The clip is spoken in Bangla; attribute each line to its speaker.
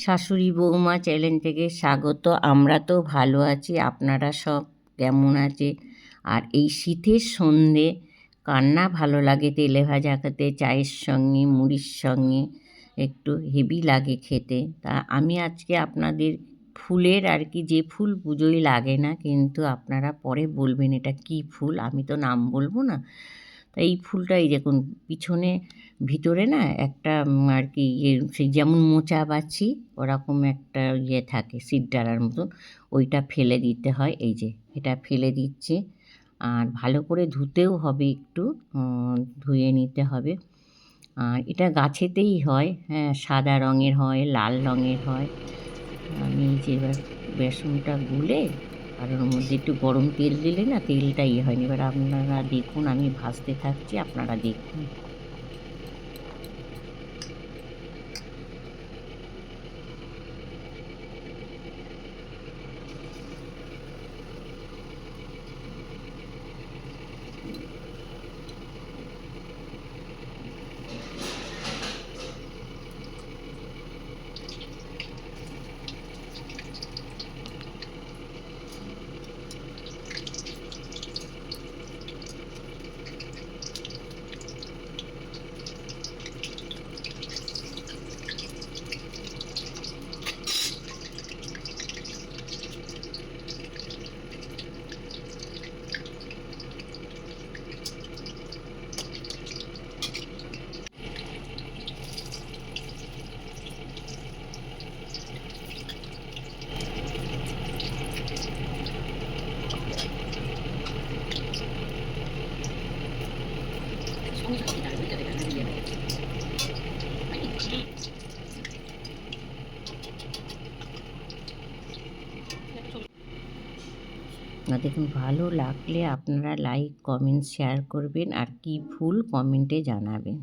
Speaker 1: শাশুড়ি বৌমা চ্যানেল থেকে স্বাগত। আমরা তো ভালো আছি, আপনারা সব কেমন আছে? আর এই শীতের সন্ধে কান্না ভালো লাগে, তেলে ভাজা খেতে, চায়ের সঙ্গে, মুড়ির সঙ্গে, একটু হেভি লাগে খেতে। তা আমি আজকে আপনাদের ফুলের আর কি, যে ফুল পুজোয় লাগে না, কিন্তু আপনারা পরে বলবেন এটা কী ফুল, আমি তো নাম বলব না। তা এই ফুলটা এই দেখুন, পিছনে, ভিতরে না একটা আর কি ইয়ে সেই যেমন মোচা বাছি, ওরকম একটা ইয়ে থাকে সিডডালার মতন, ওইটা ফেলে দিতে হয়, এই যে এটা ফেলে দিচ্ছে। আর ভালো করে ধুতেও হবে একটু ধুয়ে নিতে হবে। আর এটা গাছেতেই হয় হ্যাঁ সাদা রঙের হয়, লাল রঙের হয়। আমি যে বেসনটা গুলে আর ওর মধ্যে একটু গরম তেল দিলে না তেলটা ইয়ে হয়নি। এবার আপনারা দেখুন, আমি ভাজতে থাকছি, আপনারা দেখুন না দেখুন ভালো লাগলে আপনারা লাইক কমেন্ট শেয়ার করবেন আর কি ভুল কমেন্টে জানাবেন।